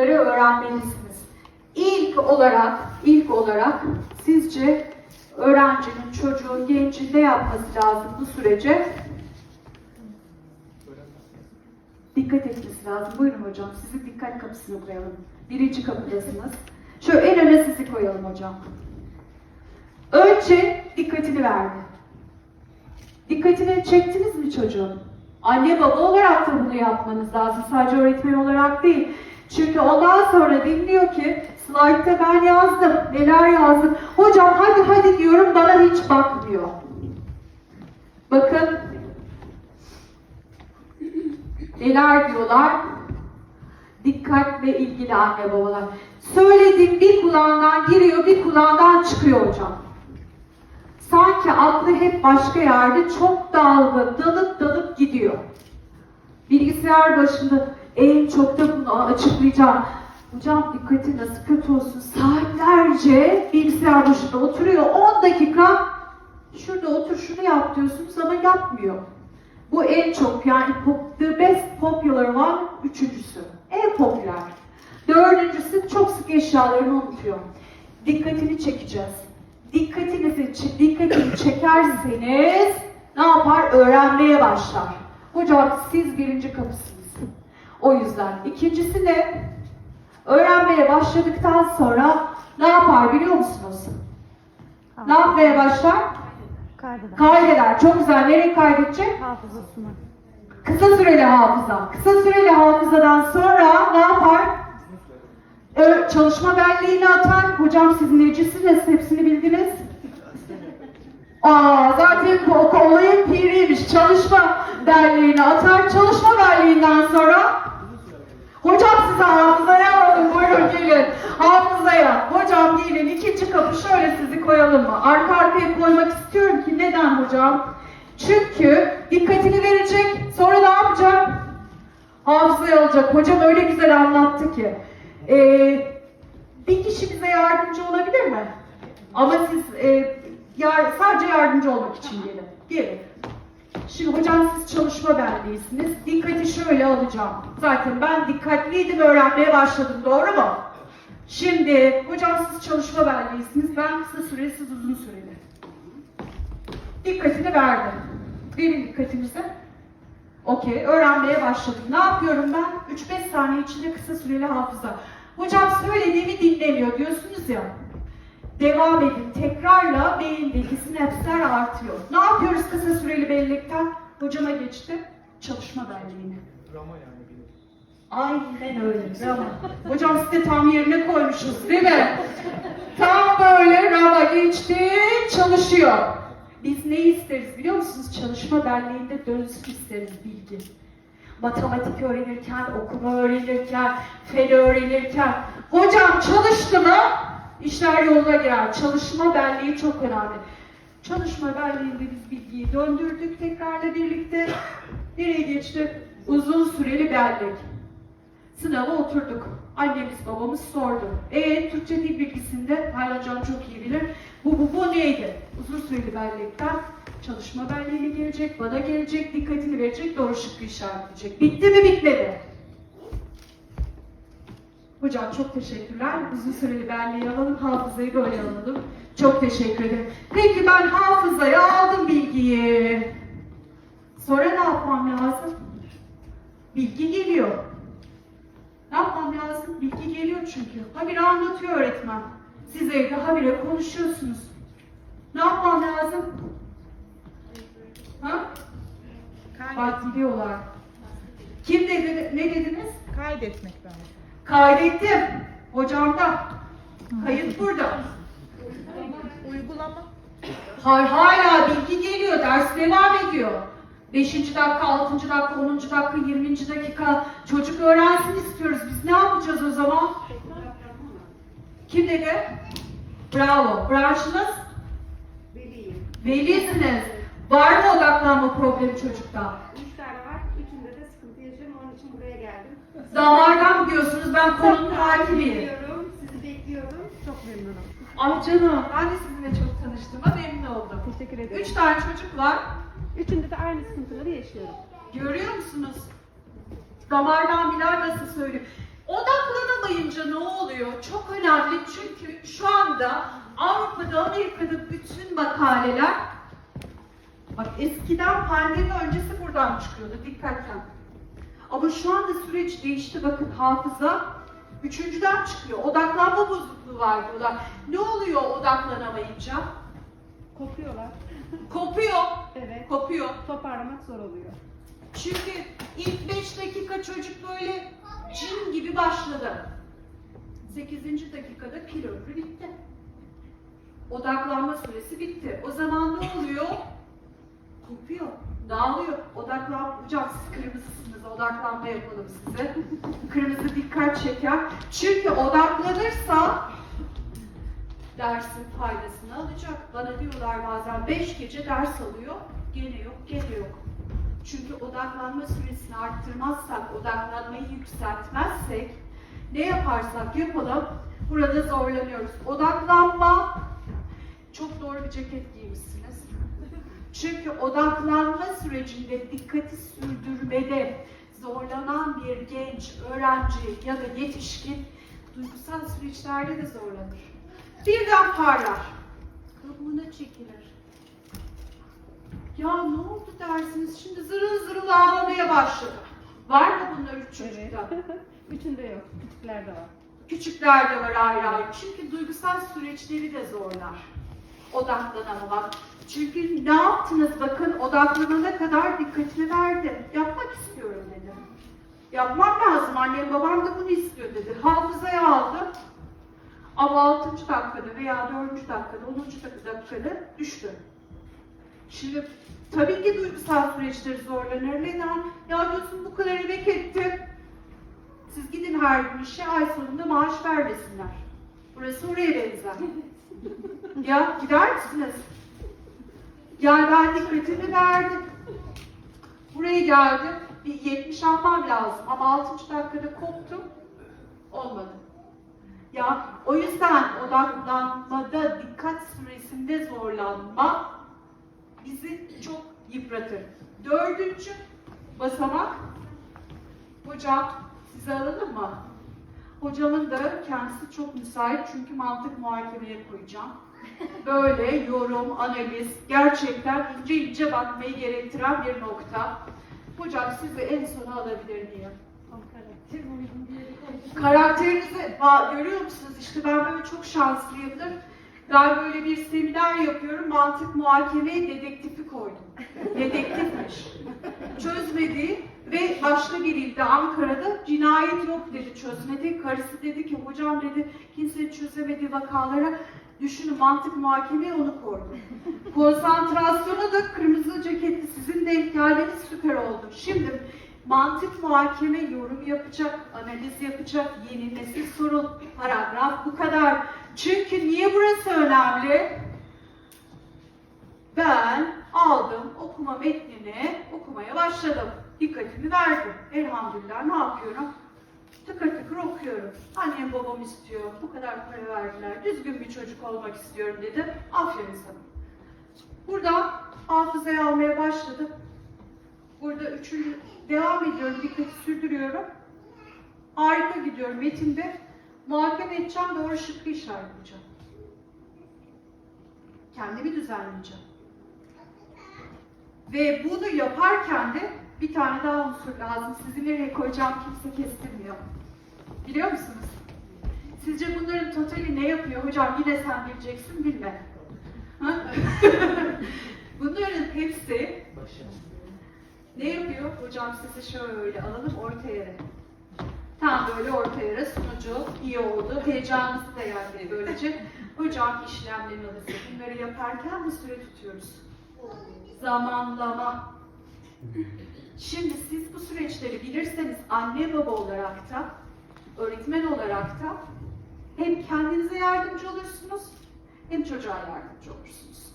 şunları öğrenmelisiniz. İlk olarak, ilk olarak sizce öğrencinin, çocuğun, gencin ne yapması lazım bu sürece? Dikkat etmesi lazım. Buyurun hocam, sizi dikkat kapısına koyalım. Birinci kapıdasınız. Şöyle en öne sizi koyalım hocam. Önce dikkatini verdi. Dikkatini çektiniz mi çocuğun? Anne baba olarak da bunu yapmanız lazım. Sadece öğretmen olarak değil. Çünkü ondan sonra dinliyor ki slaytta ben yazdım, neler yazdım. Hocam hadi hadi diyorum bana hiç bakmıyor. Bakın neler diyorlar? Dikkatle ilgili anne babalar. Söylediğim bir kulağından giriyor, bir kulağından çıkıyor hocam. Sanki aklı hep başka yerde çok dalga, dalıp dalıp gidiyor. Bilgisayar başında en çok da bunu açıklayacağım. Hocam dikkati nasıl kötü olsun. Saatlerce bilgisayar başında oturuyor. 10 dakika şurada otur şunu yap diyorsunuz ama yapmıyor. Bu en çok yani pop- the best popular olan üçüncüsü. En popüler. Dördüncüsü çok sık eşyalarını unutuyor. Dikkatini çekeceğiz. Dikkatinizi, dikkatini çekerseniz ne yapar? Öğrenmeye başlar. Hocam siz birinci kapısınız. O yüzden. İkincisi ne? Öğrenmeye başladıktan sonra ne yapar biliyor musunuz? Ne yapmaya başlar? Kaydeder. Kaydeder. Çok güzel. Nereye kaydedecek? Hafızasını. Kısa süreli hafıza. Kısa süreli hafızadan sonra ne yapar? Ö- çalışma belleğini atar. Hocam siz necisiniz? Hepsini bildiniz. Aa, zaten bu olayın piriymiş. Çalışma belleğini atar. Çalışma belleğinden sonra Hocam size hafızaya alın. Buyurun gelin. Hafızaya. Hocam gelin. ikinci kapı şöyle sizi koyalım mı? Arka arkaya koymak istiyorum ki. Neden hocam? Çünkü dikkatini verecek. Sonra ne yapacak? Hafızaya alacak. Hocam öyle güzel anlattı ki. Ee, bir kişi bize yardımcı olabilir mi? Ama siz e, yar- sadece yardımcı olmak için gelin. Gelin. Şimdi hocam çalışma benliğisiniz. Dikkati şöyle alacağım. Zaten ben dikkatliydim, öğrenmeye başladım. Doğru mu? Şimdi hocam siz çalışma benliğisiniz. Ben kısa süreli, siz uzun süreli. Dikkatini verdim. Verin dikkatinizi. Okey, öğrenmeye başladım. Ne yapıyorum ben? 3-5 saniye içinde kısa süreli hafıza. Hocam söylediğimi dinlemiyor diyorsunuz ya. Devam edin. Tekrarla beyindeki sinapsler artıyor. Ne yapıyoruz kısa süreli bellekten? Hocama geçti. Çalışma belleğine. Rama yani biliyorsun. Aynen öyle. Rama. Hocam siz de tam yerine koymuşuz değil mi? Tam böyle rama geçti, çalışıyor. Biz ne isteriz biliyor musunuz? Çalışma belleğinde dönsün isteriz bilgi. Matematik öğrenirken, okuma öğrenirken, fen öğrenirken. Hocam çalıştı mı? İşler yoluna girer. Çalışma belleği çok önemli. Çalışma biz bilgiyi döndürdük tekrarla birlikte. Nereye geçti? Uzun süreli bellek. Sınava oturduk. Annemiz babamız sordu. E Türkçe dil bilgisinde Hayal Hocam çok iyi bilir. Bu bu bu neydi? Uzun süreli bellekten çalışma belleğiyle gelecek, bana gelecek, dikkatini verecek, doğru şıkkı işaretleyecek. Bitti mi bitmedi? Hocam çok teşekkürler. Uzun süreli belleği alalım, hafızayı böyle alalım. Çok teşekkür ederim. Peki ben hafızaya aldım bilgiyi. Sonra ne yapmam lazım? Bilgi geliyor. Ne yapmam lazım? Bilgi geliyor çünkü. Habire anlatıyor öğretmen. Siz evde habire konuşuyorsunuz. Ne yapmam lazım? Ha? Bak. Kim dedi, ne dediniz? Kaydetmek lazım. Kaydettim. Hocamda. Kayıt burada. Uygulama. Har hala bilgi geliyor, ders devam ediyor. 5. dakika, 6. dakika, 10. dakika, 20. dakika çocuk öğrensin istiyoruz. Biz ne yapacağız o zaman? Kim dedi? Bravo. Branşınız? Veliyim. Velisiniz. Var mı odaklanma problemi çocukta? Üç tane var. Üçünde de sıkıntı yaşıyorum. Onun için buraya geldim. Damardan mı diyorsunuz? Ben konunun hakimiyim. Bekliyorum. Sizi bekliyorum. Çok memnunum. Ah canım. Ben de sizinle çok tanıştığıma memnun oldum. Teşekkür ederim. Üç tane çocuk var. Üçünde de aynı sıkıntıları Görüyor Görüyor musunuz? Damardan birer nasıl söylüyor. Odaklanamayın. oluyor. Çok önemli çünkü şu anda Avrupa'da, Amerika'da bütün makaleler Bak eskiden pandemi öncesi buradan çıkıyordu dikkatle. Ama şu anda süreç değişti bakın hafıza üçüncüden çıkıyor. Odaklanma bozukluğu var diyorlar. Ne oluyor odaklanamayınca? Kopuyorlar. Kopuyor. Evet. Kopuyor. Toparlamak zor oluyor. Çünkü ilk 5 dakika çocuk böyle cin gibi başladı. 8. dakikada pil ömrü bitti. Odaklanma süresi bitti. O zaman ne oluyor? Kopuyor, dağılıyor. Odaklan, hocam siz kırmızısınız, odaklanma yapalım size. Kırmızı dikkat çeker. Çünkü odaklanırsa dersin faydasını alacak. Bana diyorlar bazen 5 gece ders alıyor, gene yok, gene yok. Çünkü odaklanma süresini arttırmazsak, odaklanmayı yükseltmezsek, ne yaparsak yapalım, burada zorlanıyoruz. Odaklanma, çok doğru bir ceket giymişsiniz. Çünkü odaklanma sürecinde dikkati sürdürmede zorlanan bir genç, öğrenci ya da yetişkin duygusal süreçlerde de zorlanır. Birden parlar. Kabuğuna çekilir. Ya ne oldu dersiniz? Şimdi zırıl zırıl ağlamaya başladı. Var mı bunlar üç çocukta? Üçünde yok. Küçüklerde var. Küçükler de var ayrı ayrı. Çünkü duygusal süreçleri de zorlar. Odaklanamamak. Çünkü ne yaptınız bakın odaklanana kadar dikkatini verdim. Yapmak istiyorum dedim. Yapmak lazım. Annem babam da bunu istiyor dedi. Hafızaya aldım. Ama 6. dakikada veya 4. dakikada, 10. dakikada düştü. Şimdi tabii ki duygusal süreçleri zorlanır. Neden? Ya diyorsun bu kadar emek ettim. Siz gidin her gün işe ay sonunda maaş vermesinler. Burası oraya benzer. ya gider misiniz? Yani ben dikkatimi verdim. Buraya geldim. Bir 70 almam lazım ama 6. dakikada koptum. Olmadı. Ya o yüzden odaklanmada dikkat süresinde zorlanma bizi çok yıpratır. Dördüncü basamak hocam size alalım mı? Hocamın da kendisi çok müsait çünkü mantık muhakemeye koyacağım. Böyle yorum, analiz, gerçekten ince ince bakmayı gerektiren bir nokta. Hocam sizi en sona alabilir miyim? Koyduk. Karakterinizi görüyor musunuz? İşte ben böyle çok şanslıyımdır. Ben böyle bir seminer yapıyorum. Mantık muhakeme dedektifi koydum. Dedektifmiş. Çözmedi ve başka bir ilde Ankara'da cinayet yok dedi çözmedi. Karısı dedi ki hocam dedi kimsenin çözemediği vakalara düşünün mantık muhakemeye onu koydum. Konsantrasyona da kırmızı ceketli sizin denk gelmeniz süper oldu. Şimdi mantık muhakeme yorum yapacak, analiz yapacak, yeni nesil sorun, paragraf bu kadar. Çünkü niye burası önemli? Ben aldım okuma metnini, okumaya başladım. Dikkatimi verdim. Elhamdülillah ne yapıyorum? Tıkır tıkır okuyorum. Annem babam istiyor, bu kadar para verdiler, düzgün bir çocuk olmak istiyorum dedim. Aferin sana. Burada hafızaya almaya başladım. Burada üçüncü devam ediyorum, dikkati sürdürüyorum. Harika gidiyorum metinde. Muhakeme edeceğim, doğru şıkkı işaretleyeceğim. Kendimi düzenleyeceğim. Ve bunu yaparken de bir tane daha unsur lazım. Sizi nereye koyacağım kimse kestirmiyor. Biliyor musunuz? Sizce bunların totali ne yapıyor? Hocam yine sen bileceksin, bilme. Bunların hepsi ne yapıyor? Hocam sizi şöyle alalım orta yere. Tam böyle orta yere sunucu iyi oldu. Heyecanınızı da yendi böylece. Hocam işlemlerini. Bunları yaparken de süre tutuyoruz. Zamanlama. Şimdi siz bu süreçleri bilirseniz anne baba olarak da, öğretmen olarak da hem kendinize yardımcı olursunuz hem çocuğa yardımcı olursunuz.